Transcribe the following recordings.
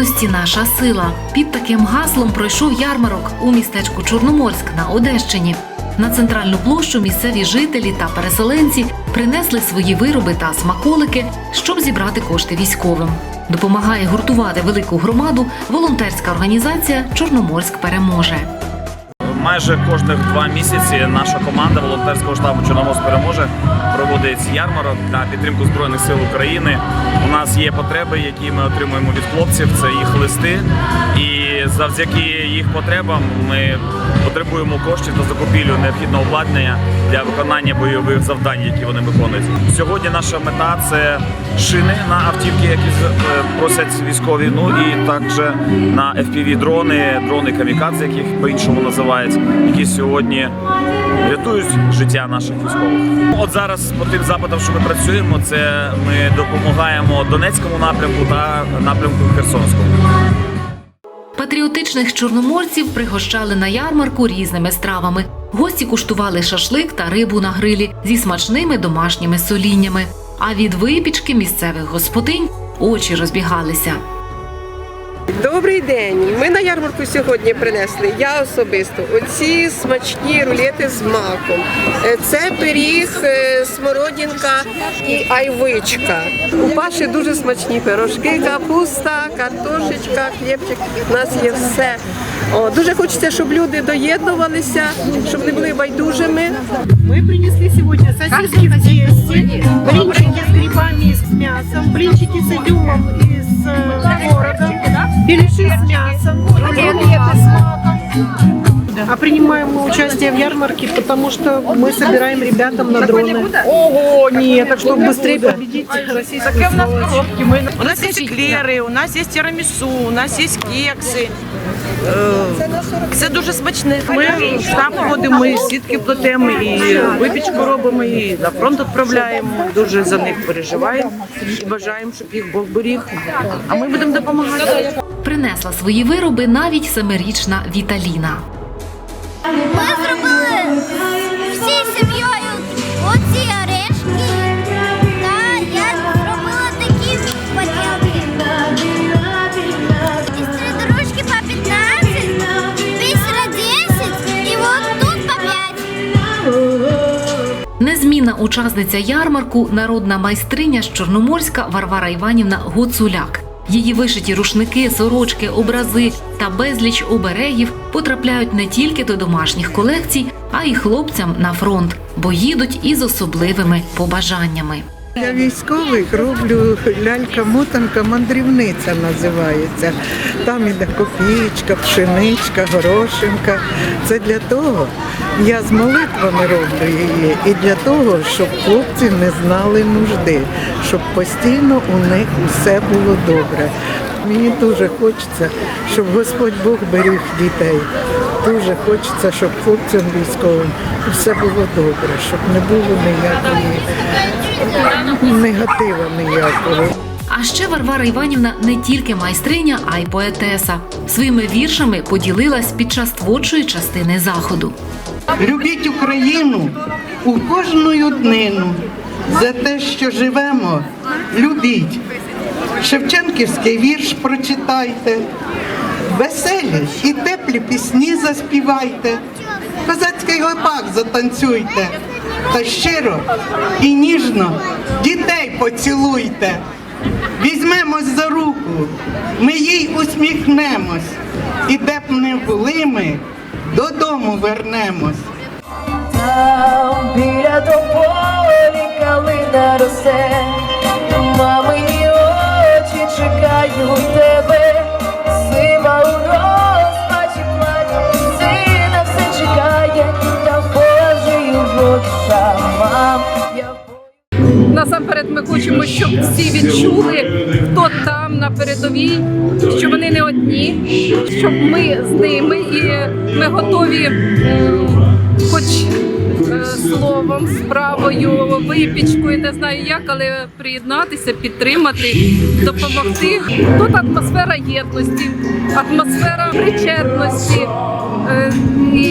єдності наша сила. Під таким гаслом пройшов ярмарок у містечку Чорноморськ на Одещині. На центральну площу місцеві жителі та переселенці принесли свої вироби та смаколики, щоб зібрати кошти військовим. Допомагає гуртувати велику громаду волонтерська організація Чорноморськ переможе. Майже кожних два місяці наша команда волонтерського штабу Чорноморськ переможе проводить ярмарок на підтримку збройних сил України. У нас є потреби, які ми отримуємо від хлопців. Це їх листи, і завдяки їх потребам ми потребуємо коштів на закупівлю необхідного обладнання для виконання бойових завдань, які вони виконують. Сьогодні наша мета це шини на автівки, які е, просять військові. Ну і також на FPV дрони, дрони камікадзе, яких по-іншому називають, які сьогодні рятують життя наших військових. От зараз по тим запитам, що ми працюємо, це ми допомагаємо Донецькому напрямку та напрямку Херсонському. Патріотичних чорноморців пригощали на ярмарку різними стравами. Гості куштували шашлик та рибу на грилі зі смачними домашніми соліннями. А від випічки місцевих господинь очі розбігалися. Добрий день. Ми на ярмарку сьогодні принесли. Я особисто оці смачні рулети з маком. Е, Це пиріг, е, смородинка і айвичка. У Паші дуже смачні пирожки, капуста, картошечка, хлібчик. У нас є все. О, дуже хочеться, щоб люди доєднувалися, щоб не були байдужими. Мы принесли сегодня сосиски в тесте, блинчики с грибами с мясом, блинчики с изюмом и с э, творогом, беляши с мясом, рулеты с маком. А принимаем мы участие в ярмарке, потому что мы собираем ребятам на дроны. Ого, нет, так чтобы быстрее победить российскую сволочь. У нас есть еклери, у нас є тірамісу, у нас є кекси. Е, Все дуже смачне. Ми штаб ходимо, і сітки плетемо, і випічку робимо, і на фронт відправляємо. Дуже за них переживаємо і бажаємо, щоб їх Бог беріг. А ми будемо допомагати. Принесла свої вироби навіть семирічна Віталіна. Ми зробили всією сім'єю оці орешки. Та я зробила такі поділки. Із три дорожки по 15, бісера 10 і от тут по 5. Незмінна учасниця ярмарку, народна майстриня з Чорноморська Варвара Іванівна Гуцуляк. Її вишиті рушники, сорочки, образи та безліч оберегів потрапляють не тільки до домашніх колекцій, а й хлопцям на фронт, бо їдуть із особливими побажаннями. Для військових роблю лялька-мотанка, мандрівниця називається. Там іде копієчка, пшеничка, горошинка. Це для того, я з молитвами роблю її, і для того, щоб хлопці не знали нужди, щоб постійно у них усе було добре. Мені дуже хочеться, щоб Господь Бог беріг дітей. Дуже хочеться, щоб хлопцям військовим все було добре, щоб не було ніякої негатива ніякого. А ще Варвара Іванівна не тільки майстриня, а й поетеса. Своїми віршами поділилась під час творчої частини заходу. Любіть Україну у кожну днину. За те, що живемо, любіть. Шевченківський вірш прочитайте, веселі і теплі пісні заспівайте, козацький гопак затанцюйте, та щиро і ніжно дітей поцілуйте. Візьмемось за руку, ми їй усміхнемось, і де б не були ми, додому вернемось. Там біля тополі калина росте, мамині очі чекають тебе, сива у розпачі плаче, сина все чекає, та Божий в очах мам. Насамперед ми хочемо, щоб всі відчули, хто там на передовій, що вони не одні, щоб ми з ними і ми готові хоч е, словом, справою, випічкою, не знаю як, але приєднатися, підтримати, допомогти. Тут атмосфера єдності, атмосфера причетності. Е, І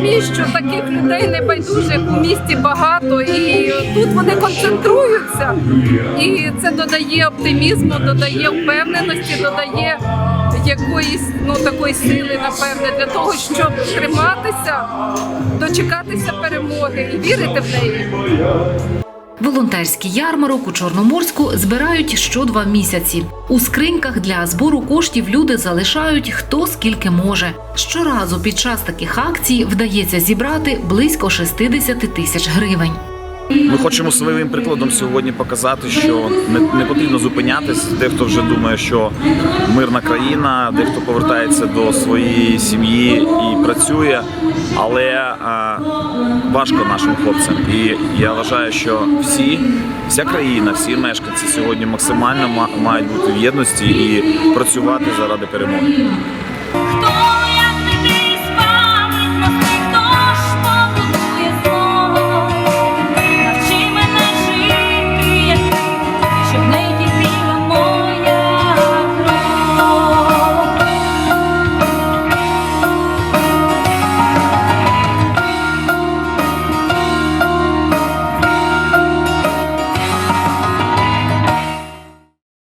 розумію, що таких людей небайдужих у місті багато, і тут вони концентруються, і це додає оптимізму, додає впевненості, додає якоїсь ну такої сили, напевне, для того, щоб триматися, дочекатися перемоги і вірити в неї. Волонтерський ярмарок у Чорноморську збирають що два місяці. У скриньках для збору коштів люди залишають хто скільки може. Щоразу під час таких акцій вдається зібрати близько 60 тисяч гривень. Ми хочемо своїм прикладом сьогодні показати, що не, не потрібно зупинятись. Дехто вже думає, що мирна країна, дехто повертається до своєї сім'ї і працює, але е, важко нашим хлопцям. І я вважаю, що всі, вся країна, всі мешканці сьогодні максимально ма- мають бути в єдності і працювати заради перемоги.